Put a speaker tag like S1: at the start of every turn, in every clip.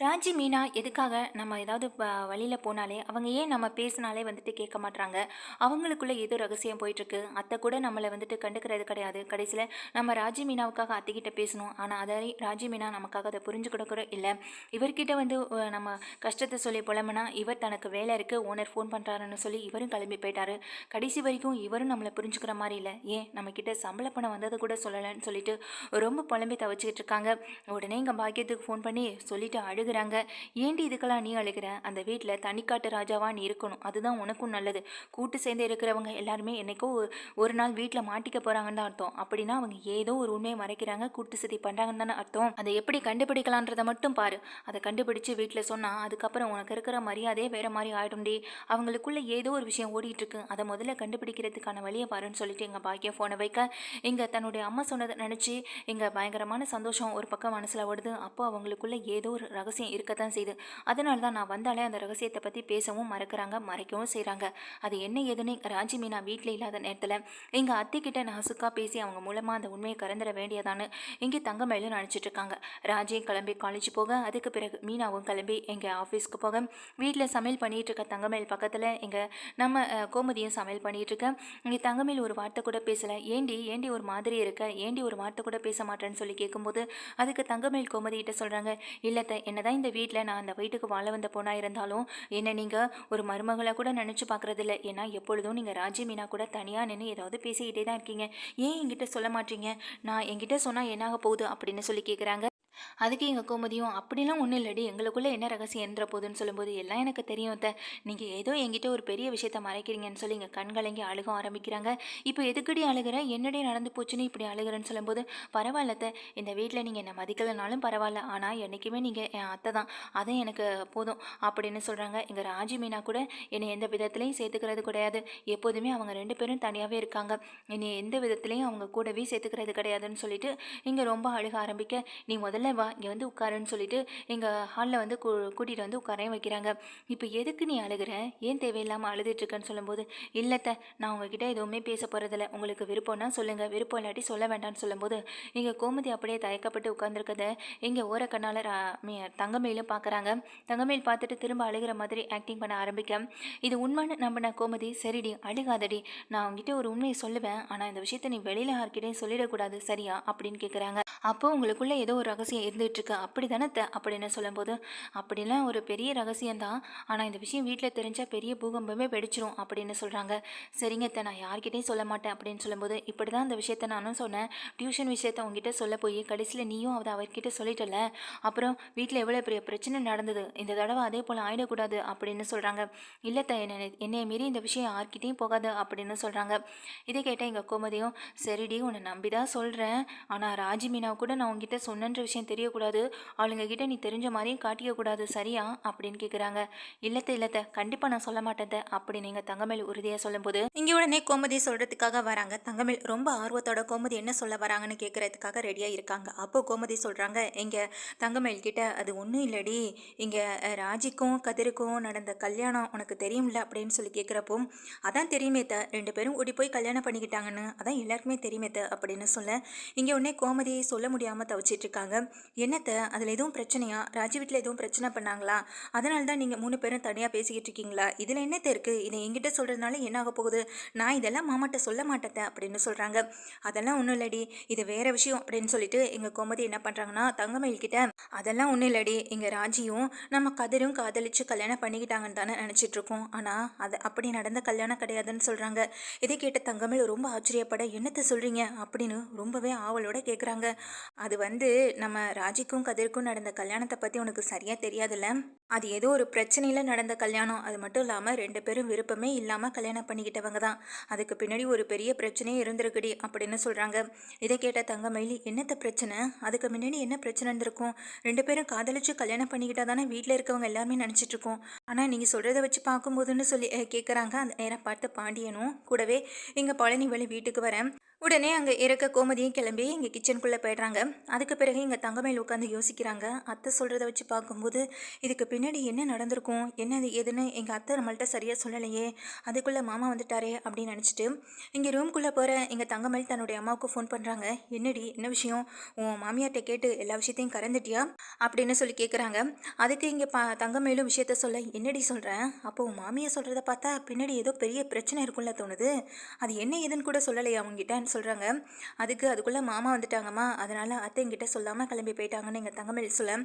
S1: ராஜி மீனா எதுக்காக நம்ம ஏதாவது வழியில் போனாலே அவங்க ஏன் நம்ம பேசினாலே வந்துட்டு கேட்க மாட்றாங்க? அவங்களுக்குள்ள ஏதோ ரகசியம் போயிட்டுருக்கு. அத்தை கூட நம்மளை வந்துட்டு கண்டுக்கிறது கிடையாது. கடைசியில் நம்ம ராஜி மீனாவுக்காக அத்தைக்கிட்ட பேசணும். ஆனால் அதை ராஜி மீனா நமக்காக அதை புரிஞ்சு கூட இல்லை. இவர்கிட்ட வந்து நம்ம கஷ்டத்தை சொல்லி புலம்புனா இவர் தனக்கு வேலை இருக்குது ஓனர் ஃபோன் பண்ணுறாருன்னு சொல்லி இவரும் கிளம்பி போயிட்டாரு. கடைசி வரைக்கும் இவரும் நம்மளை புரிஞ்சுக்கிற மாதிரி இல்லை. ஏன்? நம்மக்கிட்ட சம்பள பணம் வந்ததை கூட சொல்லலைன்னு சொல்லிட்டு ரொம்ப புலம்பி தவச்சிக்கிட்டு இருக்காங்க. உடனே இங்கே பாக்கியத்துக்கு ஃபோன் பண்ணி சொல்லிட்டு அழுகிறாங்க. ஏண்டி இதுக்கெல்லாம் நீ அழுகிற? அந்த வீட்டில் தனிக்காட்டு ராஜாவாக நீ இருக்கணும். அதுதான் உனக்கும் நல்லது. கூட்டு சேர்ந்து இருக்கிறவங்க எல்லாருமே என்னைக்கோ ஒரு- நாள் வீட்டில் மாட்டிக்க போகிறாங்கன்னு தான் அர்த்தம். அப்படின்னா அவங்க ஏதோ ஒரு உண்மையை மறைக்கிறாங்க. கூட்டு சதி பண்ணுறாங்கன்னு தானே அர்த்தம். அதை எப்படி கண்டுபிடிக்கலான்றதை மட்டும் பாரு. அதை கண்டுபிடிச்சு வீட்டில் சொன்னால் அதுக்கப்புறம் உனக்கு இருக்கிற மரியாதையே வேற மாதிரி ஆகிடும்டி அவங்களுக்குள்ள ஏதோ ஒரு விஷயம் ஓடிட்டு இருக்கு அதை முதல்ல கண்டுபிடிக்கிறதுக்கான வழியை பாருன்னு சொல்லிட்டு எங்கள் பாக்கியம் ஃபோனை வைக்க. இங்கே தன்னுடைய அம்மா சொன்னதை நினச்சி இங்கே பயங்கரமான சந்தோஷம் ஒரு பக்கம் மனசில் ஓடுது. அப்போ அவங்களுக்குள்ள ஏதோ ஒரு ரகசியம் இருக்கத்தான் செய்யுது அதனால தான் நான் வந்தாலே அந்த ரகசியத்தை பற்றி பேசவும் மறக்கிறாங்க மறைக்கவும் செய்கிறாங்க அது என்ன ஏதுன்னு ராஜி மீனா வீட்டில் இல்லாத நேரத்தில் எங்கள் அத்தைக்கிட்ட நாசுக்காக பேசி அவங்க மூலமாக அந்த உண்மையை கறந்துட வேண்டியதான்னு இங்கே தங்கமயிலும் நினச்சிட்டு இருக்காங்க. ராஜியும் கிளம்பி காலேஜ் போக அதுக்கு பிறகு மீனாவும் கிளம்பி எங்கள் ஆஃபீஸ்க்கு போக. வீட்டில் சமையல் பண்ணிகிட்டு இருக்க தங்கமயில் பக்கத்தில் எங்கள் நம்ம கோமதியும் சமையல் பண்ணிகிட்டு இருக்க. இங்கே தங்கமயில் ஒரு வார்த்தை கூட பேசலை. ஏண்டி ஏண்டி ஒரு மாதிரி இருக்க? ஏண்டி ஒரு வார்த்தை கூட பேச மாட்டேன்னு சொல்லி கேட்கும்போது அதுக்கு தங்கமயில் கோமதிகிட்ட சொல்கிறாங்க இல்லத்தை என்னதான் இந்த வீட்டில் நான் அந்த வீட்டுக்கு வாழ வந்த பொண்ணா இருந்தாலும் என்னை நீங்கள் ஒரு மருமகளை கூட நினச்சி பார்க்குறதில்ல. ஏன்னா எப்பொழுதும் நீங்கள் ராஜி மீனா கூட தனியாக நின்று ஏதாவது பேசிக்கிட்டே தான் இருக்கீங்க. ஏன் என்கிட்ட சொல்ல மாட்டீங்க? நான் என்கிட்ட சொன்னால் என்னாக போகுது அப்படின்னு சொல்லி கேட்குறாங்க அதுக்கு எங்கள் கோமதியும் அப்படிலாம் ஒன்றும் இல்லடி. எங்களுக்குள்ளே என்ன ரகசியம் என்ற போதுன்னு சொல்லும்போது எல்லாம் எனக்கு தெரியும் அத்தை. நீங்கள் ஏதோ எங்கிட்ட ஒரு பெரிய விஷயத்த மறைக்கிறீங்கன்னு சொல்லி எங்கள் கண்கலங்கி அழுக ஆரம்பிக்கிறாங்க. இப்போ எதுக்கடி அழுகிற? என்னடி நடந்து போச்சுன்னு இப்படி அழுகிறேன்னு சொல்லும்போது பரவாயில்லத்த இந்த வீட்டில் நீங்கள் என்னை மதிக்கலைனாலும் பரவாயில்ல. ஆனால் என்றைக்குமே நீங்கள் என் அத்தை தான். அது எனக்கு போதும். அப்படின்னு சொல்கிறாங்க எங்கள் ராஜி மீனா கூட என்னை எந்த விதத்துலையும் சேர்த்துக்கிறது கிடையாது. எப்போதுமே அவங்க ரெண்டு பேரும் தனியாகவே இருக்காங்க. என்னை எந்த விதத்துலையும் அவங்க கூடவே சேர்த்துக்கிறது கிடையாதுன்னு சொல்லிட்டு இங்கே ரொம்ப அழுக ஆரம்பிக்க நீ முதல்ல வா இங்கே வந்து உட்காருன்னு சொல்லிட்டு எங்கள் ஹாலில் வந்து கூ கூட்டிகிட்டு வந்து உட்காரையும் வைக்கிறாங்க. இப்போ எதுக்கு நீ அழுகிற? ஏன் தேவையில்லாமல் அழுதுட்டுருக்கன்னு சொல்லும்போது இல்லைத்த நான் உங்ககிட்ட எதுவுமே பேச போகிறதில்ல உங்களுக்கு விருப்பம்னா சொல்லுங்கள் விருப்பம் இல்லாட்டி சொல்ல வேண்டாம்னு சொல்லும்போது இங்கே கோமதி அப்படியே தயக்கப்பட்டு உட்காந்துருக்கத இங்கே ஓர கண்ணால் தங்கமயிலும் பார்க்குறாங்க தங்கமயில் பார்த்துட்டு திரும்ப அழுகிற மாதிரி ஆக்டிங் பண்ண ஆரம்பிக்க. இது உண்மைன்னு நம்பின கோமதி சரிடி அழுகாதடி. நான் உங்ககிட்ட ஒரு உண்மையை சொல்லுவேன். ஆனால் இந்த விஷயத்தை நீ வெளியில் யார்கிட்டையும் சொல்லிடக்கூடாது. சரியா? அப்படின்னு கேட்குறாங்க அப்போ உங்களுக்குள்ளே ஏதோ ஒரு ரகசியம் இருந்துகிட்ருக்கு அப்படி தானே த அப்படின்னு சொல்லும்போது அப்படிலாம் ஒரு பெரிய ரகசியம்தான். ஆனால் இந்த விஷயம் வீட்டில் தெரிஞ்சால் பெரிய பூகம்பமே வெடிச்சிரும் அப்படின்னு சொல்கிறாங்க சரிங்க அத்தை, நான் யார்கிட்டையும் சொல்ல மாட்டேன் அப்படின்னு சொல்லும்போது இப்படி தான் அந்த விஷயத்த நானும் சொன்னேன். டியூஷன் விஷயத்த உங்ககிட்ட சொல்ல போய் கடைசியில் நீயும் அதை அவர்கிட்ட சொல்லிட்டல. அப்புறம் வீட்டில் எவ்வளோ பெரிய பிரச்சனை நடந்தது. இந்த தடவை அதே போல் ஆயிடக்கூடாது அப்படின்னு சொல்கிறாங்க இல்லைத்த என்ன என்னைய மீறி இந்த விஷயம் யார்கிட்டையும் போகாது அப்படின்னு சொல்கிறாங்க இதை கேட்டால் எங்கள் கோமதியும் சரிடி உன்னை நம்பி தான் சொல்கிறேன் ஆனால் ராஜி மீனாவை கூட நான் உங்ககிட்ட சொன்னன்ற விஷயம் தெரியக்கூடாது. அவளுங்க கிட்ட நீ தெரிஞ்ச மாதிரியும் காட்டிக்கக்கூடாது சரியா? அப்படின்னு கேட்குறாங்க இல்லத்த இல்லத்த கண்டிப்பாக நான் சொல்ல மாட்டேன் அப்படின்னு எங்கள் தங்கமேல் உறுதியாக சொல்லும்போது இங்கே உடனே கோமதி சொல்கிறதுக்காக வராங்க. தங்கமேல் ரொம்ப ஆர்வத்தோட கோமதி என்ன சொல்ல வராங்கன்னு கேட்குறதுக்காக ரெடியாக இருக்காங்க. அப்போ கோமதி சொல்கிறாங்க இங்கே தங்கமேல் கிட்ட அது ஒன்றும் இல்லடி. இங்கே ராஜிக்கும் கதிருக்கும் நடந்த கல்யாணம் உனக்கு தெரியும்ல? அப்படின்னு சொல்லி கேட்குறப்போ அதான் தெரியுமே த ரெண்டு பேரும் ஓடி போய் கல்யாணம் பண்ணிக்கிட்டாங்கன்னு. அதான் எல்லாருக்குமே தெரியுமே த அப்படின்னு சொல்ல இங்கே உடனே கோமதியை சொல்ல முடியாமல் தவிச்சிட்ருக்காங்க என்னத்தை? அதில் எதுவும் பிரச்சனையா? ராஜி வீட்டில் எதுவும் பிரச்சனை பண்ணாங்களா? அதனால தான் நீங்கள் மூணு பேரும் தனியாக பேசிக்கிட்டு இருக்கீங்களா? இதில் என்னத்தை இருக்குது இதை எங்கிட்ட சொல்கிறதுனால என்ன ஆக போகுது? நான் இதெல்லாம் மாமாட்ட சொல்ல மாட்டேன் அப்படின்னு சொல்கிறாங்க அதெல்லாம் ஒன்றும் இல்லடி. இது வேறு விஷயம் அப்படின்னு சொல்லிட்டு எங்கள் கோமதி என்ன பண்ணுறாங்கன்னா தங்கமயில்கிட்ட அதெல்லாம் ஒன்றும் இல்லடி. எங்கள் ராஜியும் நம்ம கதிரும் காதலிச்சு கல்யாணம் பண்ணிக்கிட்டாங்கன்னு தானே நினச்சிட்ருக்கோம் ஆனால் அது அப்படி நடந்த கல்யாணம் கிடையாதுன்னு சொல்கிறாங்க இதை கேட்ட தங்கமயில் ரொம்ப ஆச்சரியப்பட என்னத்தை சொல்கிறீங்க அப்படின்னு ரொம்பவே ஆவலோட கேட்குறாங்க அது வந்து நம்ம ராஜிக்கும் கதிருக்கும் நடந்த கல்யாணத்தை பற்றி உனக்கு சரியாக தெரியாதுல்ல? அது ஏதோ ஒரு பிரச்சனையில் நடந்த கல்யாணம். அது மட்டும் இல்லாமல் ரெண்டு பேரும் விருப்பமே இல்லாமல் கல்யாணம் பண்ணிக்கிட்டவங்க தான். அதுக்கு பின்னாடி ஒரு பெரிய பிரச்சனையே இருந்திருக்குடி அப்படின்னு சொல்கிறாங்க இதை கேட்ட தங்கமயிலி என்னத்த பிரச்சனை? அதுக்கு முன்னாடி என்ன பிரச்சனை இருந்திருக்கும்? ரெண்டு பேரும் காதலிச்சு கல்யாணம் பண்ணிக்கிட்டா தானே வீட்டில் இருக்கவங்க எல்லாருமே நினச்சிட்டு இருக்கோம். ஆனால் நீங்கள் சொல்கிறத வச்சு பார்க்கும்போதுன்னு சொல்லி கேட்குறாங்க அந்த நேரம் பார்த்து பாண்டியனும் கூடவே எங்கள் பழனி வழி வீட்டுக்கு வரேன். உடனே அங்கே இருக்க கோமதியும் கிளம்பி இங்கே கிச்சனுக்குள்ளே போயிடுறாங்க. அதுக்கு பிறகு இங்கே தங்கமேல் உட்காந்து யோசிக்கிறாங்க. அத்தை சொல்கிறத வச்சு பார்க்கும்போது இதுக்கு பின்னாடி என்ன நடந்திருக்கும்? என்னது எதுன்னு எங்கள் அத்தை நம்மள்கிட்ட சரியாக சொல்லலையே. அதுக்குள்ளே மாமா வந்துட்டாரே அப்படின்னு நினச்சிட்டு இங்கே ரூம்குள்ளே போகிற எங்கள் தங்கமேல் தன்னுடைய அம்மாவுக்கு ஃபோன் பண்ணுறாங்க என்னடி என்ன விஷயம்? உன் மாமியார்கிட்ட கேட்டு எல்லா விஷயத்தையும் கறந்துட்டியா? அப்படின்னு சொல்லி கேட்குறாங்க அதுக்கு இங்கே பா தங்கமேலும் விஷயத்த சொல்ல என்னடி சொல்கிறேன் அப்போ உன் மாமியை சொல்கிறத பார்த்தா பின்னாடி ஏதோ பெரிய பிரச்சனை இருக்கும்ல தோணுது. அது என்ன ஏதுன்னு கூட சொல்லலையா அப்படின்னு சொல்கிறாங்க அதுக்கு அதுக்குள்ளே மாமா வந்துட்டாங்கம்மா. அதனால் அத்தை என்கிட்ட சொல்லாமல் கிளம்பி போயிட்டாங்கன்னு எங்கள் தங்கமேல் சொல்ல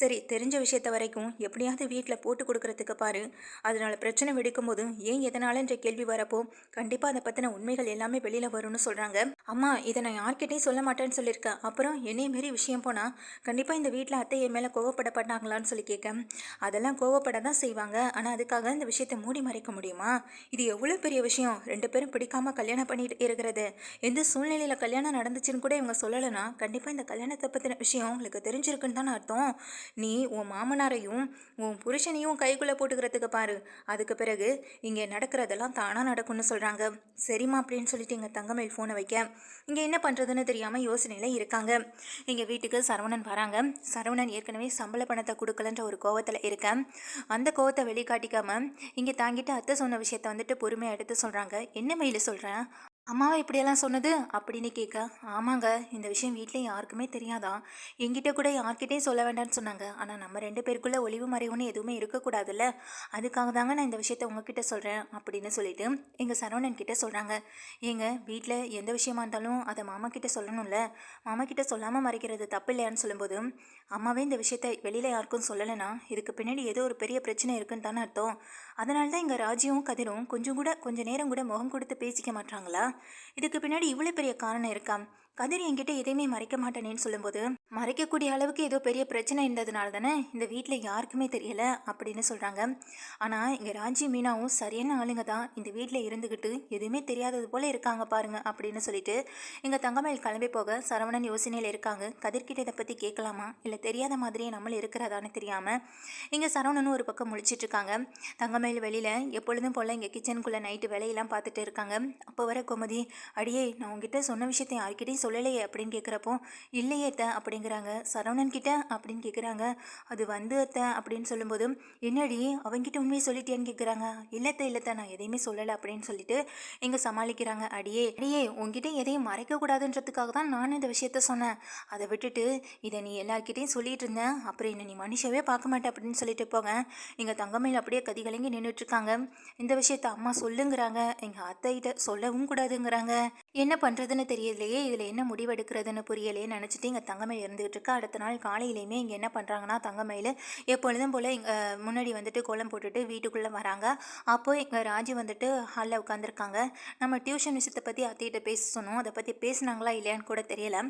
S1: சரி தெரிஞ்ச விஷயத்த வரைக்கும் எப்படியாவது வீட்டில் போட்டு கொடுக்குறதுக்கு பாரு. அதனால் பிரச்சனை வெடிக்கும் போது ஏன் எதனாலன்ற கேள்வி வரப்போ கண்டிப்பாக அதை பற்றின உண்மைகள் எல்லாமே வெளியில் வரும்னு சொல்கிறாங்க அம்மா இதை நான் யார்கிட்டையும் சொல்ல மாட்டேன்னு சொல்லியிருக்கேன் அப்புறம் என்னைய மாரி விஷயம் போனால் கண்டிப்பாக இந்த வீட்டில் அத்தை என் மேலே கோவப்படப்பட்டாங்களான்னு சொல்லி கேட்க அதெல்லாம் கோவப்பட தான் செய்வாங்க. ஆனால் அதுக்காக இந்த விஷயத்தை மூடி மறைக்க முடியுமா? இது எவ்வளோ பெரிய விஷயம். ரெண்டு பேரும் பிடிக்காம கல்யாணம் பண்ணிட்டு இருக்கிறது. எந்த சூழ்நிலையில் கல்யாணம் நடந்துச்சுன்னு கூட இவங்க சொல்லலைன்னா கண்டிப்பாக இந்த கல்யாணத்தை பற்றின விஷயம் உங்களுக்கு தெரிஞ்சிருக்குன்னு தானே அர்த்தம். நீ உன் மாமனாரையும் உன் புருஷனையும் கைக்குள்ளே போட்டுக்கிறதுக்கு பாரு. அதுக்கு பிறகு இங்கே நடக்கிறதெல்லாம் தானாக நடக்கும்னு சொல்கிறாங்க சரிம்மா அப்படின்னு சொல்லிட்டு எங்கள் தங்கமேல் ஃபோனை வைக்க. இங்கே என்ன பண்ணுறதுன்னு தெரியாமல் யோசனையில் இருக்காங்க. எங்கள் வீட்டுக்கு சரவணன் வராங்க. சரவணன் ஏற்கனவே சம்பள பணத்தை கொடுக்கலன்ற ஒரு கோவத்தில் இருக்கேன் அந்த கோவத்தை வெளிக்காட்டிக்காமல் இங்கே தாங்கிட்டு அத்தை சொன்ன விஷயத்த வந்துட்டு பொறுமையாக எடுத்து சொல்கிறாங்க என்ன மெயில் சொல்கிறேன் அம்மாவை இப்படியெல்லாம் சொன்னது? அப்படின்னு கேட்க ஆமாங்க இந்த விஷயம் வீட்டில் யாருக்குமே தெரியாதா? எங்கிட்ட கூட யார்கிட்டையும் சொல்ல வேண்டாம்னு சொன்னாங்க. ஆனால் நம்ம ரெண்டு பேருக்குள்ளே ஒளிவு மறைவுன்னு எதுவுமே இருக்கக்கூடாதுல்ல. அதுக்காக தாங்க நான் இந்த விஷயத்த உங்ககிட்ட சொல்கிறேன் அப்படின்னு சொல்லிட்டு எங்கள் சரவணன் கிட்டே சொல்கிறாங்க எங்கள் வீட்டில் எந்த விஷயமா இருந்தாலும் அதை மாமா கிட்டே சொல்லணும்ல. மாமா கிட்டே சொல்லாமல் மறைக்கிறது தப்பு இல்லையான்னு சொல்லும்போது அம்மாவே இந்த விஷயத்த வெளியில் யாருக்கும் சொல்லலைன்னா இதுக்கு பின்னாடி ஏதோ ஒரு பெரிய பிரச்சனை இருக்குன்னு தானே அர்த்தம். அதனால தான் எங்கள் ராஜியும் கதிரும் கொஞ்சம் கூட கொஞ்சம் நேரம் கூட முகம் கொடுத்து பேசிக்க மாட்டாங்களா இதுக்கு பின்னாடி இவ்வளோ பெரிய காரணம் இருக்கா? கதிர் என்கிட்ட எதையுமே மறைக்க மாட்டேனேன்னு சொல்லும்போது மறைக்கக்கூடிய அளவுக்கு ஏதோ பெரிய பிரச்சனை இருந்ததுனால தானே இந்த வீட்டில் யாருக்குமே தெரியல அப்படின்னு சொல்கிறாங்க ஆனால் இங்கே ராஜி மீனாவும் சரியான ஆளுங்க தான். இந்த வீட்டில் இருந்துக்கிட்டு எதுவுமே தெரியாதது போல் இருக்காங்க பாருங்க அப்படின்னு சொல்லிட்டு இங்கே தங்கமயில் கிளம்பி போக சரவணன் யோசனையில் இருக்காங்க. கதிர்கிட்ட இதை பற்றி கேட்கலாமா? இல்லை தெரியாத மாதிரியே நம்மள இருக்கிறதான்னு தெரியாமல் இங்கே சரவணனும் ஒரு பக்கம் முழிச்சிட்டு இருக்காங்க. தங்கமேல் வெளியில் எப்பொழுதும் போல் இங்கே கிச்சனுக்குள்ளே நைட்டு வேலையெல்லாம் பார்த்துட்டு இருக்காங்க. அப்போ வர கோமதி அடியே நான் உங்ககிட்ட சொன்ன விஷயத்தை யார்கிட்டையும் சொல்லலையே அப்படின்னு கேட்குறப்போ இல்லையே அத்தை அப்படிங்கிறாங்க. சரவணன் கிட்ட? அப்படின்னு கேட்குறாங்க. அது வந்து அத்தை அப்படின்னு சொல்லும்போது என்னடி அவங்ககிட்ட உண்மையை சொல்லிட்டியான்னு கேட்குறாங்க. இல்லத்த இல்லத்த நான் எதையுமே சொல்லலை அப்படின்னு சொல்லிட்டு இங்கே சமாளிக்கிறாங்க. அடியே அடியே உங்ககிட்ட எதையும் மறைக்கக்கூடாதுன்றதுக்காக தான் நான் இந்த விஷயத்த சொன்னேன். அதை விட்டுட்டு இதை நீ எல்லார்கிட்டையும் சொல்லிட்டு இருந்தேன் அப்புறம் என்ன நீ மனுஷவே பார்க்க மாட்டேன் அப்படின்னு சொல்லிட்டு போங்க. எங்கள் தங்கமையில் அப்படியே கதி கலங்கி நின்றுட்டு இருக்காங்க. இந்த விஷயத்த அம்மா சொல்லுங்கிறாங்க. எங்கள் அத்தைகிட்ட சொல்லவும் கூடாதுங்கிறாங்க. என்ன பண்ணுறதுன்னு தெரியலையே இதில் என்ன முடிவெடுக்கிறதுன்னு புரியலையே நினச்சிட்டு இங்கே தங்கமயில் இருந்துகிட்டு இருக்கா அடுத்த நாள் காலையிலையுமே இங்கே என்ன பண்ணுறாங்கன்னா தங்கமயில் எப்பொழுதும் போல் இங்கே முன்னாடி வந்துட்டு கோலம் போட்டுட்டு வீட்டுக்குள்ளே வராங்க. அப்போது இங்கே ராஜி வந்துட்டு ஹாலில் உட்காந்துருக்காங்க நம்ம டியூஷன் விஷயத்தை பற்றி அத்தைகிட்ட பேச சொன்னோம் அதை பற்றி பேசுனாங்களா இல்லையான்னு கூட தெரியலை.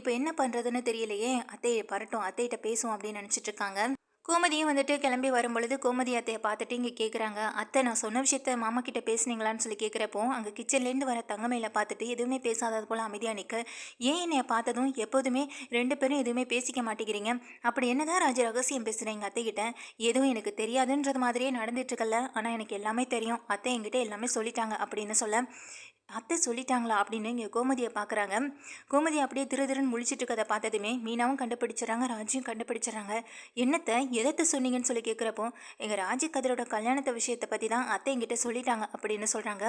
S1: இப்போ என்ன பண்ணுறதுன்னு தெரியலையே அத்தையை பரட்டும் அத்தைகிட்ட பேசுவோம் அப்படின்னு நினச்சிட்டு இருக்காங்க. கோமதியும் வந்துட்டு கிளம்பி வரும்பொழுது கோமதி அத்தையை பார்த்துட்டு இங்கே கேட்குறாங்க அத்தை நான் சொன்ன விஷயத்த மாமா கிட்ட பேசுனீங்களான்னு சொல்லி கேட்குறப்போ அங்கே கிச்சன்லேருந்து வர தங்கமையில் பார்த்துட்டு எதுவுமே பேசாதது போல் அமைதியாக நிற்க ஏன் என்னை பார்த்ததும் எப்போதுமே ரெண்டு பேரும் எதுவுமே பேசிக்க மாட்டேங்கிறீங்க? அப்படி என்னதான் ராஜ ரகசியம் பேசுகிறேன் எங்கள் அத்தைக்கிட்ட எதுவும் எனக்கு தெரியாதுன்றது மாதிரியே நடந்துட்டு இருக்கல ஆனால் எனக்கு எல்லாமே தெரியும். அத்தை என்கிட்ட எல்லாமே சொல்லிட்டாங்க அப்படின்னு சொல்ல அத்தை சொல்லிட்டாங்களா அப்படின்னு இங்கே கோமதியை பார்க்குறாங்க கோமதி அப்படியே திரு திருன்னு முழிச்சிட்டு இருக்கதை பார்த்ததுமே மீனாவும் கண்டுபிடிச்சிடறாங்க ராஜியும் கண்டுபிடிச்சிடறாங்க. என்னத்தை எதத்தை சொன்னீங்கன்னு சொல்லி கேட்குறப்போ எங்கள் ராஜி கதிரோட கல்யாணத்தை விஷயத்தை பற்றி தான் அத்தை எங்கிட்ட சொல்லிட்டாங்க அப்படின்னு சொல்கிறாங்க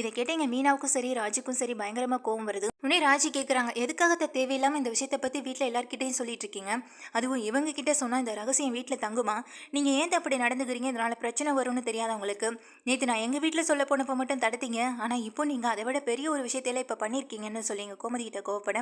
S1: இதை கேட்ட எங்கள் மீனாவுக்கும் சரி ராஜுக்கும் சரி பயங்கரமாக கோவம் வருது. உடனே ராஜி கேட்குறாங்க எதுக்காக தேவையில்லாமல் இந்த விஷயத்தை பற்றி வீட்டில் எல்லாருக்கிட்டையும் சொல்லிட்டு இருக்கீங்க? அதுவும் இவங்க கிட்ட சொன்னால் இந்த ரகசியம் வீட்டில் தங்குமா? நீங்கள் ஏன் அப்படி நடந்துக்கிறீங்க? இதனால் பிரச்சனை வரும்னு தெரியாத உங்களுக்கு நேற்று நான் எங்கள் வீட்டில் சொல்ல போனப்போ மட்டும் தடுத்தீங்க. ஆனால் இப்போ நீங்கள் அதை விட பெரிய ஒரு விஷயத்தையெல்லாம் இப்போ பண்ணியிருக்கீங்கன்னு சொல்லி எங்கள் கோமதிக்கிட்ட கோவப்பட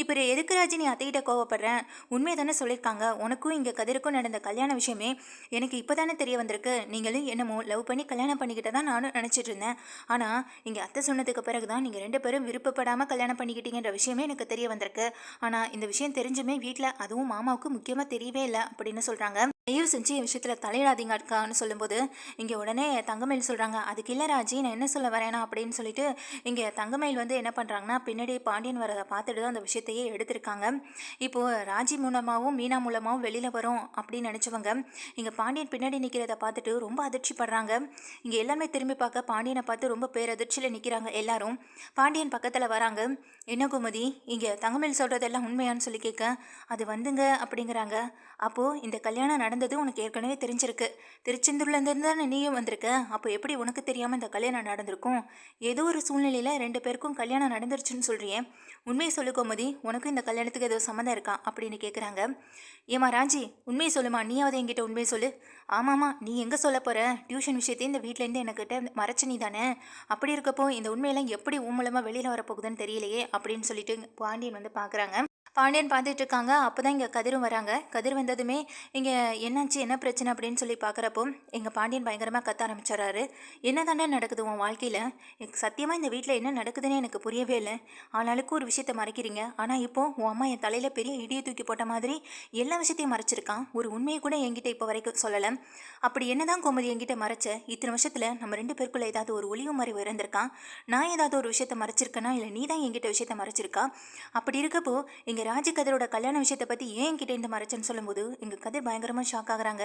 S1: இப்போ எதுக்குராஜி நீ அத்தைக்கிட்ட கோவப்படுறேன் உண்மையை தானே சொல்லியிருக்காங்க. உனக்கும் இங்கே கதிருக்கும் நடந்த கல்யாண விஷயமே எனக்கு இப்போ தானே தெரிய வந்திருக்கு. நீங்களும் என்னமோ லவ் பண்ணி கல்யாணம் பண்ணிக்கிட்ட தான் நானும் நினச்சிட்டு இருந்தேன். ஆனால் இங்கே அத்தை சொன்னதுக்கு பிறகு தான் நீங்கள் ரெண்டு பேரும் விருப்பப்படாமல் கல்யாணம் பண்ணிக்கிட்டீங்கன்ற விஷயமே எனக்கு தெரிய வந்திருக்கு. ஆனால் இந்த விஷயம் தெரிஞ்சுமே வீட்டில் அதுவும் மாமாவுக்கு முக்கியமாக தெரியவே இல்லை அப்படின்னு சொல்கிறாங்க தயவு செஞ்சு என் விஷயத்தில் தலையிடாதீங்க அக்கான்னு சொல்லும்போது இங்கே உடனே தங்கமயில் சொல்கிறாங்க அதுக்கு இல்லை ராஜி நான் என்ன சொல்ல வரேனா? அப்படின்னு சொல்லிட்டு இங்கே தங்கமயில் வந்து என்ன பண்ணுறாங்கன்னா பின்னாடி பாண்டியன் வரதை பார்த்துட்டு தான் அந்த விஷயத்தையே எடுத்திருக்காங்க. இப்போது ராஜி மூலமாகவும் மீனா மூலமாகவும் வெளியில் வரும் அப்படின்னு நினச்சவங்க இங்கே பாண்டியன் பின்னாடி நிற்கிறத பார்த்துட்டு ரொம்ப அதிர்ச்சி படுறாங்க. இங்கே எல்லாமே திரும்பி பார்க்க பாண்டியனை பார்த்து ரொம்ப பேரதிர்ச்சியில் நிற்கிறாங்க எல்லாரும். பாண்டியன் பக்கத்தில் வராங்க. என்ன குமதி இங்கே தங்கமயில் சொல்கிறதெல்லாம் உண்மையான்னு சொல்லி கேட்க அது வந்துங்க அப்படிங்கிறாங்க. அப்போது இந்த கல்யாணம் நடந்தது உனக்கு ஏற்கனவே தெரிஞ்சிருக்கு. திருச்செந்தூர்லேருந்து தானே நீயும் வந்திருக்க? அப்போ எப்படி உனக்கு தெரியாமல் இந்த கல்யாணம் நடந்திருக்கும்? ஏதோ ஒரு சூழ்நிலையில் ரெண்டு பேருக்கும் கல்யாணம் நடந்துருச்சுன்னு சொல்கிறியே உண்மையை சொல்லு கோமதி உனக்கும் இந்த கல்யாணத்துக்கு ஏதோ சம்மந்தம் இருக்கா? அப்படின்னு கேட்குறாங்க ஏமா ராஜி உண்மையை சொல்லுமா? நீயாவது என்கிட்ட உண்மையை சொல்லு. ஆமாம்மா நீ எங்கே சொல்ல போகிற டியூஷன் விஷயத்தையும் இந்த வீட்டிலேருந்து எனக்கிட்ட மறைச்ச நீ தானே? அப்படி இருக்கப்போ இந்த உண்மையெல்லாம் எப்படி உன் மூலமாக வெளியில் வரப்போகுதுன்னு தெரியலையே அப்படின்னு சொல்லிட்டு பாண்டியன் வந்து பார்க்குறாங்க பாண்டியன் பார்த்துட்டு இருக்காங்க அப்போ தான் இங்கே கதிரும் வராங்க. கதிர் வந்ததுமே இங்கே என்னாச்சு என்ன பிரச்சனை அப்படின்னு சொல்லி பார்க்குறப்போ எங்கள் பாண்டியன் பயங்கரமாக கத்த ஆரம்பிச்சிடறாரு. என்ன தானே நடக்குது உன் வாழ்க்கையில்? எனக்கு சத்தியமாக இந்த வீட்டில் என்ன நடக்குதுன்னு எனக்கு புரியவே இல்லை. ஆளாளுக்கு ஒரு விஷயத்தை மறைக்கிறீங்க. ஆனால் இப்போது உன் அம்மா என் தலையில் பெரிய இடியை தூக்கி போட்ட மாதிரி எல்லா விஷயத்தையும் மறைச்சிருக்கான். ஒரு உண்மையை கூட என்கிட்ட இப்போ வரைக்கும் சொல்லலை. அப்படி என்னதான் கோமதி என்கிட்ட மறைச்ச? இத்தனை வருஷத்தில் நம்ம ரெண்டு பேருக்குள்ள ஏதாவது ஒரு ஒளிவு மறைவு இருந்திருக்கான் நான் ஏதாவது ஒரு விஷயத்தை மறைச்சிருக்கேனா? இல்லை நீ தான் என்கிட்ட விஷயத்தை மறைச்சிருக்கா? அப்படி இருக்கப்போ எங்கள் ராஜி கதிரோட கல்யாண விஷயத்தை பற்றி ஏன் என்கிட்ட இந்த மறைச்சேன்னு சொல்லும்போது எங்கள் கதிர் பயங்கரமாக ஷாக் ஆகுறாங்க.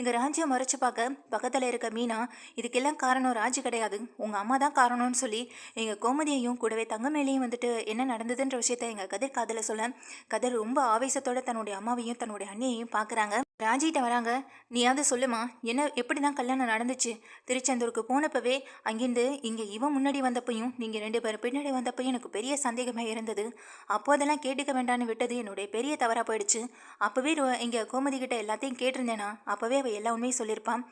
S1: எங்கள் ராஜியை மறைச்சு பார்க்க பக்கத்தில் இருக்க மீனா இதுக்கெல்லாம் காரணம் ராஜி கிடையாது. உங்கள் அம்மா தான் காரணம்னு சொல்லி எங்கள் கோமதியையும் கூடவே தங்கமேலையும் வந்துட்டு என்ன நடந்ததுன்ற விஷயத்த எங்கள் கதிர் காதில் சொல்ல கதிர் ரொம்ப ஆவேசத்தோட தன்னுடைய அம்மாவையும் தன்னுடைய அண்ணியையும் பார்க்குறாங்க. ராஜிகிட்ட வராங்க. நீயாவது சொல்லுமா என்ன எப்படி தான் கல்யாணம் நடந்துச்சு? திருச்செந்தூருக்கு போனப்பவே அங்கேருந்து இங்கே இவன் முன்னாடி வந்தப்பையும் நீங்கள் ரெண்டு பேரும் பின்னாடி வந்தப்பையும் எனக்கு பெரிய சந்தேகமாக இருந்தது. அப்போ அதெல்லாம் கேட்டுக்க வேண்டாம்னு விட்டது என்னுடைய பெரிய தவறாக போயிடுச்சு. அப்போவே இங்கே கோமதி கிட்ட எல்லாத்தையும் கேட்டிருந்தேனா அப்போவே அவள் எல்லா உண்மையும் சொல்லியிருப்பான்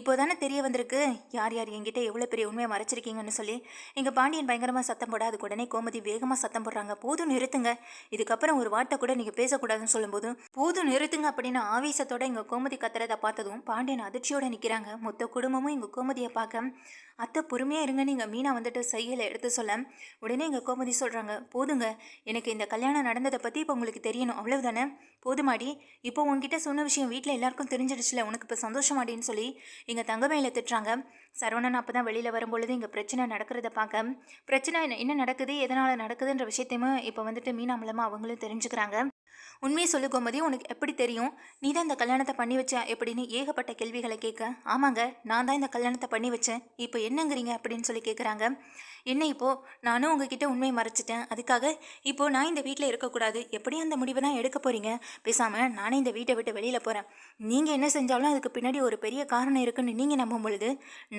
S1: இப்போ தானே தெரிய வந்திருக்கு யார் யார் என்கிட்ட எவ்வளோ பெரிய உண்மையை மறைச்சிருக்கீங்கன்னு சொல்லி. இங்கே பாண்டியன் பயங்கரமாக சத்தம் போட அதுக்கு உடனே கோமதி வேகமாக சத்தம் போடுறாங்க. போதும் நிறுத்துங்க. இதுக்கப்புறம் ஒரு வார்த்தை கூட நீங்கள் பேசக்கூடாதுன்னு சொல்லும்போது போதும் நிறுத்துங்க அப்படின்னு ஆவேசத்தோட எங்கள் கோமதி கத்துறதை பார்த்ததும் பாண்டியன் அதிர்ச்சியோட நிற்கிறாங்க மொத்த குடும்பமும் எங்கள் கோமதியை பார்க்க அத்தை பொறுமையாக இருங்க. நீங்கள் மீனா வந்துட்டு செய்யலை எடுத்து சொல்ல. உடனே எங்கள் கோமதி சொல்கிறாங்க போதுங்க. எனக்கு இந்த கல்யாணம் நடந்ததை பற்றி இப்போ உங்களுக்கு தெரியணும். அவ்வளவுதானே? போதுமாடி. இப்போ உங்ககிட்ட சொன்ன விஷயம் வீட்டில் எல்லாருக்கும் தெரிஞ்சிடுச்சுல. உனக்கு இப்போ சந்தோஷமாடின்னு சொல்லி எங்கள் தங்கமையில திட்டுறாங்க. சரவணன் அப்போ தான் வெளியில் வரும்பொழுது இங்கே பிரச்சனை நடக்கிறத பார்க்க பிரச்சனை என்ன என்ன நடக்குது? எதனால் நடக்குதுன்ற விஷயத்தையுமே இப்போ வந்துட்டு மீனா மூலமாக அவங்களும் தெரிஞ்சுக்கிறாங்க. உண்மையை சொல்லு கோமதி உனக்கு எப்படி தெரியும்? நீ தான் இந்த கல்யாணத்தை பண்ணி வச்ச எப்படின்னு ஏகப்பட்ட கேள்விகளை கேட்க. ஆமாங்க நான் தான் இந்த கல்யாணத்தை பண்ணி வச்சேன். இப்போ என்னங்கிறீங்க அப்படின்னு சொல்லி கேட்குறாங்க என்ன இப்போது நானும் உங்ககிட்ட உண்மையை மறைச்சிட்டேன். அதுக்காக இப்போது நான் இந்த வீட்டில் இருக்கக்கூடாது. எப்படி அந்த முடிவை தான் எடுக்க போகிறீங்க பேசாமல் நானே இந்த வீட்டை விட்டு வெளியில் போகிறேன் நீங்கள் என்ன செஞ்சாலும் அதுக்கு பின்னாடி ஒரு பெரிய காரணம் இருக்குன்னு நீங்கள் நம்பும் பொழுது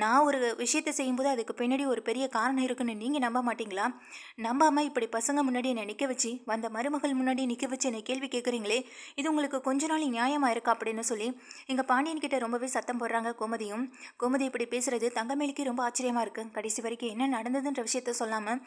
S1: நான் ஒரு விஷயத்தை செய்யும்போது அதுக்கு பின்னாடி ஒரு பெரிய காரணம் இருக்குன்னு நீங்கள் நம்ப மாட்டீங்களா? நம்பாமல் இப்படி பசங்க முன்னாடி என்னை நிற்க வச்சு வந்த மருமகள் முன்னாடி நிற்க வச்சு என்னை கேள்வி கேட்குறீங்களே இது உங்களுக்கு கொஞ்ச நாள் நியாயமாக இருக்கா அப்படின்னு சொல்லி எங்கள் பாண்டியன் கிட்ட ரொம்பவே சத்தம் போடுறாங்க கோமதியும். கோமதி இப்படி பேசுகிறது தங்கமேலிக்கு ரொம்ப ஆச்சரியமாக இருக்குது கடைசி வரைக்கும் என்ன நடந்ததுன்னு அப்படின்ற விஷயத்த சொல்லாமல்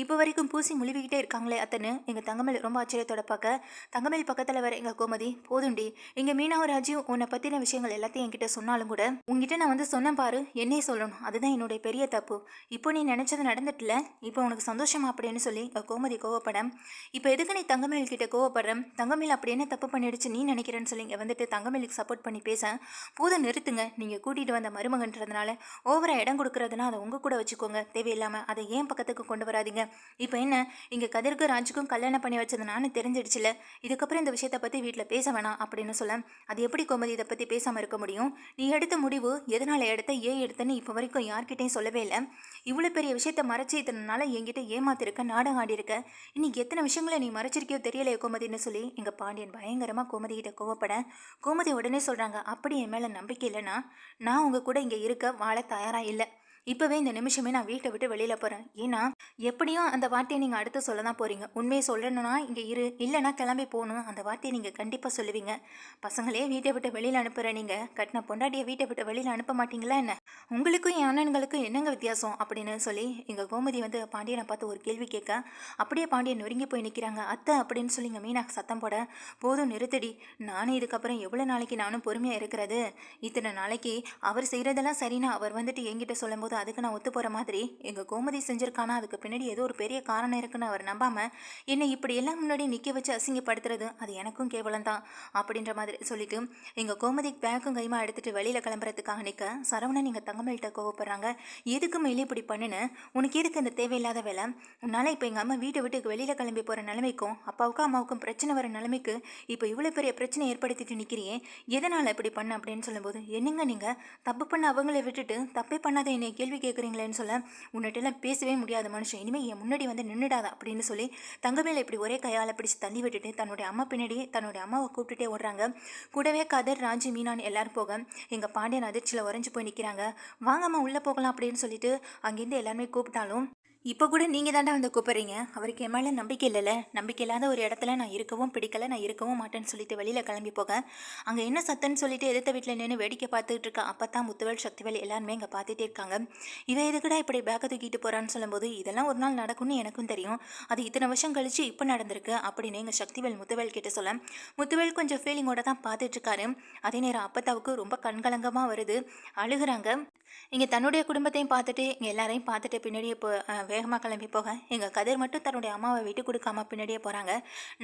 S1: இப்போ வரைக்கும் பூசி முழுவிக்கிட்டே இருக்காங்களே அத்தனை எங்கள் தங்கமேல் ரொம்ப ஆச்சரியத்தோட பார்க்க. தங்கமேல் பக்கத்தில் வர எங்கள் கோமதி போதுண்டி இங்கே மீனாவும் ராஜியும் உன்னை பற்றின விஷயங்கள் எல்லாத்தையும் என்கிட்ட சொன்னாலும் கூட உங்ககிட்ட நான் வந்து சொன்னேன் பாரு என்னையே சொல்லணும். அதுதான் என்னுடைய பெரிய தப்பு. இப்போ நீ நினச்சது நடந்துட்டுல இப்போ உனக்கு சந்தோஷமா அப்படின்னு சொல்லி எங்க கோமதி கோவப்படம் இப்போ எதுக்கு நீ தங்கமேல் கிட்ட கோவப்படுற? தங்கமேல் அப்படி என்ன தப்பு பண்ணிடுச்சு நீ நினைக்கிறேன்னு சொல்லி இங்கே வந்துட்டு தங்கமேலுக்கு சப்போர்ட் பண்ணி பேச போது நிறுத்துங்க. நீங்கள் கூட்டிகிட்டு வந்த மருமகன்றதுனால ஓவராக இடம் கொடுக்குறதுனா அதை உங்கள் கூட வச்சுக்கோங்க. தேவையில்லாமல் அதை ஏன் பக்கத்துக்கு கொண்டு வராதீங்க? இப்போ என்ன? இங்கே கதிர்க்கும் ராஜுக்கும் கல்யாணம் பண்ணி வச்சதுனானு தெரிஞ்சிடுச்சுல. இதுக்கப்புறம் இந்த விஷயத்தை பற்றி வீட்டில் பேச வேணாம் அப்படின்னு சொல்ல அது எப்படி கோமதி இதை பற்றி பேசாமல் இருக்க முடியும்? நீ எடுத்த முடிவு எதனால் எடுத்த ஏன் எடுத்தன்னு இப்போ வரைக்கும் யார்கிட்டையும் சொல்லவே இல்லை. இவ்வளோ பெரிய விஷயத்த மறைச்சி இத்தனால என்கிட்ட ஏமாத்திருக்க நாடகம் ஆடியிருக்க இன்னைக்கு எத்தனை விஷயங்களை நீ மறைச்சிருக்கியோ தெரியலையே கோமதின்னு சொல்லி எங்கள் பாண்டியன் பயங்கரமாக கோமதிகிட்ட கோவப்பட கோமதி உடனே சொல்கிறாங்க அப்படி என் மேலே நம்பிக்கை இல்லைன்னா நான் உங்கள் கூட இங்கே இருக்க வாழ தயாராக இல்லை. இப்போவே இந்த நிமிஷமே நான் வீட்டை விட்டு வெளியில் போகிறேன் ஏன்னா எப்படியும் அந்த வார்த்தையை நீங்கள் அடுத்து சொல்ல தான் போகிறீங்க உண்மையை சொல்லணும்னா இங்கே இரு. இல்லைன்னா கிளம்பி போகணும். அந்த வார்த்தையை நீங்கள் கண்டிப்பாக சொல்லுவீங்க. பசங்களே வீட்டை விட்டு வெளியில் அனுப்புகிற நீங்கள் கட்டின பொண்டாட்டியை வீட்டை விட்டு வெளியில் அனுப்ப மாட்டீங்களா என்ன? உங்களுக்கும் என் அண்ணன்களுக்கும் என்னங்க வித்தியாசம்? அப்படின்னு சொல்லி எங்கள் கோமதி வந்து பாண்டியனை பார்த்து ஒரு கேள்வி கேட்க அப்படியே பாண்டியன் நொறுங்கி போய் நிற்கிறாங்க அத்தை அப்படின்னு சொல்லி இங்கே மீனா சத்தம் போட போதும் நிறுத்தடி. நானும் இதுக்கப்புறம் எவ்வளோ நாளைக்கு நானும் பொறுமையாக இருக்கிறது? இத்தனை நாளைக்கு அவர் செய்கிறதெல்லாம் சரின்னு அவர் வந்துட்டு என்கிட்ட சொல்லும்போது அதுக்கு நான் ஒத்து போகிற மாதிரி எங்கள் கோமதி செஞ்சிருக்கானா அதுக்கு பின்னாடி ஏதோ ஒரு பெரிய காரணம் இருக்குன்னு அவர் நம்பாமல் என்னை இப்படி எல்லாம் முன்னாடி நிற்க வச்சு அசிங்கப்படுத்துறது அது எனக்கும் கேவலம் தான் அப்படின்ற மாதிரி சொல்லிட்டு எங்கள் கோமதி பேக்கும் கைமா எடுத்துட்டு வெளியில் கிளம்புறதுக்காக நிற்க சரவணன் எங்கள் தங்கமேல்கிட்ட கோவப்படுறாங்க எதுக்கு மேலே இப்படி பண்ணுன்னு? உனக்கு எதுக்கு இந்த தேவையில்லாத வேலை? உன்னால் இப்போ எங்கள் அம்மா வீட்டை விட்டு வெளியில் கிளம்பி போகிற நிலைமைக்கும் அப்பாவுக்கும் அம்மாவுக்கும் பிரச்சனை வர நிலைமைக்கு இப்போ இவ்வளோ பெரிய பிரச்சனை ஏற்படுத்திட்டு நிற்கிறியே எதனால் இப்படி பண்ண? அப்படின்னு சொல்லும்போது என்னங்க நீங்கள் தப்பு பண்ண அவங்கள விட்டுட்டு தப்பே பண்ணாத என்னை கேள்வி கேட்குறீங்களேன்னு சொல்ல உன்னிட்டலாம் பேசவே முடியாத மனுஷன். இனிமேல் என் முன்னாடி வந்து நின்றுடாத அப்படின்னு சொல்லி தங்கமேல இப்படி ஒரே கையால் பிடிச்சி தள்ளி விட்டுட்டு தன்னுடைய அம்மா பின்னாடி தன்னுடைய அம்மாவை கூப்பிட்டுட்டே ஓடுறாங்க. கூடவே கதர் ராஞ்சி மீனான் எல்லாரும் போக எங்கள் பாண்டியன் அதிர்ச்சியில் உறைஞ்சு போய் நிற்கிறாங்க வாங்கம்மா உள்ளே போகலாம் அப்படின்னு சொல்லிட்டு அங்கேருந்து எல்லாருமே கூப்பிட்டாலும் இப்போ கூட நீங்கள் தாண்டா வந்து கூப்பிட்றீங்க. அவருக்கு என் மேலே நம்பிக்கை இல்லைல்ல. நம்பிக்கை இல்லாத ஒரு இடத்துல நான் இருக்கவும் பிடிக்கல. நான் இருக்கவும் மாட்டேன்னு சொல்லிட்டு வெளியில் கிளம்பி போக. அங்கே என்ன சத்தன்னு சொல்லிட்டு எதிர்த்த வீட்டில் நின்று வேடிக்கை பார்த்துட்டு இருக்கா. அப்போ தான் முத்துவேல் சக்திவேல் எல்லாருமே இங்கே பார்த்துட்டே இருக்காங்க. இவன் எதுக்குடா இப்படி பேக்கை தூக்கிட்டு போகிறான்னு சொல்லும்போது இதெல்லாம் ஒரு நாள் நடக்கும்னு எனக்கும் தெரியும். அது இத்தனை வருஷம் கழித்து இப்போ நடந்திருக்கு அப்படின்னு எங்கள் சக்திவேல் முத்துவேல் கிட்ட சொல்ல. முத்துவேல் கொஞ்சம் ஃபீலிங்கோட தான் பார்த்துட்டு இருக்காரு. அதே நேரம் அப்பத்தாவுக்கு ரொம்ப கண்கலங்கமாக வருது. அழுகுறாங்க. இங்கே தன்னுடைய குடும்பத்தையும் பார்த்துட்டு இங்கே எல்லாரையும் பார்த்துட்டு பின்னாடியே வேகமாக கிளம்பி போக எங்கள் கதிர் மட்டும் தன்னுடைய அம்மாவை விட்டு கொடுக்காம பின்னாடியே போகிறாங்க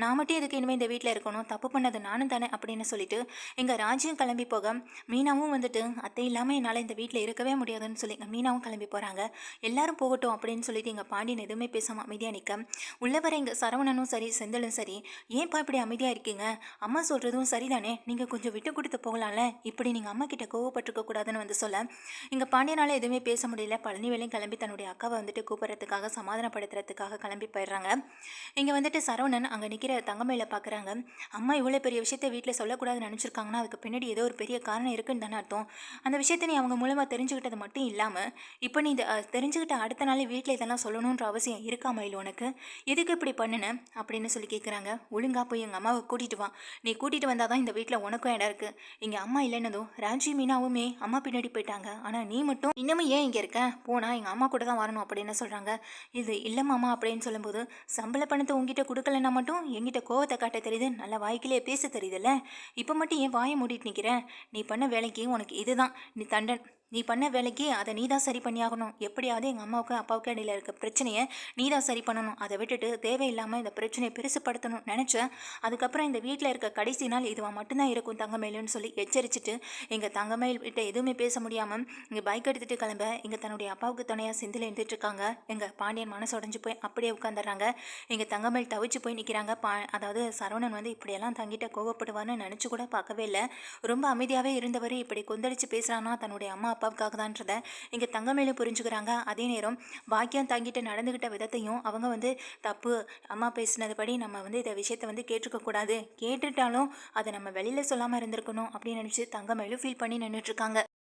S1: நான் மட்டும் எதுக்கு இனிமேல் இந்த வீட்டில் இருக்கணும்? தப்பு பண்ணது நானும் தானே அப்படின்னு சொல்லிட்டு எங்கள் ராஜியும் கிளம்பி போக மீனாவும் வந்துட்டு அத்தை இல்லாமல் என்னால் இந்த வீட்டில் இருக்கவே முடியாதுன்னு சொல்லி எங்கள் மீனாவும் கிளம்பி போகிறாங்க எல்லாரும் போகட்டும் அப்படின்னு சொல்லிட்டு எங்கள் பாண்டியன் எதுவுமே பேசாமல் அமைதியாக நிற்க உள்ளவரை வர எங்கள் சரவணனும் சரி செந்தலும் சரி ஏன்ப்பா இப்படி அமைதியாக இருக்கீங்க? அம்மா சொல்கிறதும் சரிதானே? நீங்கள் கொஞ்சம் விட்டு கொடுத்து போகலாம்ல? இப்படி நீங்கள் அம்மா கிட்ட கோவப்பட்டிருக்க கூடாதுன்னு வந்து சொல்ல இங்கே பாண்டியனால் எதுவுமே பேச முடியல. பழனிவேலையும் கிளம்பி தன்னுடைய அக்காவை வந்துட்டு கூப்பிட்றதுக்காக சமாதானப்படுத்துறதுக்காக கிளம்பி போயிடுறாங்க. இங்கே வந்துட்டு சரவணன் அங்கே நிற்கிற தங்கமையில் பார்க்குறாங்க அம்மா இவ்வளோ பெரிய விஷயத்தை வீட்டில் சொல்லக்கூடாதுன்னு நினச்சிருக்காங்கன்னா அதுக்கு பின்னாடி ஏதோ ஒரு பெரிய காரணம் இருக்குன்னு தானே அர்த்தம். அந்த விஷயத்தை நீ அவங்க மூலமாக தெரிஞ்சுக்கிட்டது மட்டும் இல்லாமல் இப்போ நீ இதை தெரிஞ்சுக்கிட்ட அடுத்த நாள் வீட்டில் இதெல்லாம் சொல்லணுன்ற அவசியம் இருக்கா மயில் உனக்கு? எதுக்கு இப்படி பண்ணுன? அப்படின்னு சொல்லி கேட்குறாங்க ஒழுங்காக போய் எங்கள் அம்மாவை கூட்டிகிட்டு வா. நீ கூட்டிகிட்டு வந்தால் தான் இந்த வீட்டில் உனக்கும் இடம் இருக்குது இங்கே அம்மா இல்லைன்னதும் ராஜி மீனாவுமே அம்மா பின்னாடி போயிட்டாங்க. ஆனால் நீ மட்டும் இன்னமும் ஏன் இங்கே இருக்க? போனால் எங்கள் அம்மா கூட தான் வரணும் அப்படின்னு சொல்கிறாங்க இது இல்லை மாமா அப்படின்னு சொல்லும்போது சம்பள பணத்தை உங்ககிட்ட கொடுக்கலன்னா மட்டும் என்கிட்ட கோவத்தை காட்ட தெரியுது நல்ல வாய்க்கிலே பேச தெரியுதுல்ல? இப்போ மட்டும் ஏன் வாயை மூடிட்டு நிற்கிறேன் நீ பண்ண வேலைக்கு உனக்கு இதுதான். நீ தண்டன் நீ பண்ண வேலைக்கு அதை நீ தான் சரி பண்ணியாகணும். எப்படியாவது எங்கள் அம்மாவுக்கு அப்பாவுக்கு இடையில இருக்க பிரச்சனையை நீ தான் சரி பண்ணணும். அதை விட்டுட்டு தேவையில்லாமல் இந்த பிரச்சனையை பெருசுப்படுத்தணும் நினச்சேன் அதுக்கப்புறம் இந்த வீட்டில் இருக்க கடைசி நாள் இதுவாக மட்டும்தான் இருக்கும் தங்கமயிலுன்னு சொல்லி எச்சரிச்சிட்டு எங்கள் தங்கமயில் கிட்ட எதுவுமே பேச முடியாமல் இங்கே பைக் எடுத்துகிட்டு கிளம்ப இங்கே தன்னுடைய அப்பாவுக்கு துணையாக சிந்தில் இருந்துட்டுருக்காங்க எங்கள் பாண்டியன் மனசு உடஞ்சு போய் அப்படியே உட்காந்துடுறாங்க எங்கள் தங்கமயில் தவிச்சு போய் நிற்கிறாங்க பா அதாவது சரவணன் வந்து இப்படியெல்லாம் தங்கிட்ட கோவப்படுவான்னு நினச்சி கூட பார்க்கவே இல்லை. ரொம்ப அமைதியாகவே இருந்தவர் இப்படி கொந்தளிச்சு பேசுகிறான்னா தன்னுடைய அம்மா அப்பா அப்பாவுக்காக தான்றதை இங்கே தங்கமேலே புரிஞ்சுக்கிறாங்க. அதே நேரம் பாக்கியம் தாங்கிட்டு நடந்துக்கிட்ட விதத்தையும் அவங்க வந்து தப்பு அம்மா பேசினதுபடி நம்ம வந்து இந்த விஷயத்தை வந்து கேட்டிருக்கக்கூடாது கேட்டுட்டாலும் அதை நம்ம வெளியில் சொல்லாமல் இருந்திருக்கணும் அப்படின்னு நினச்சி தங்கமேலும் ஃபீல் பண்ணி நின்றுட்டுருக்காங்க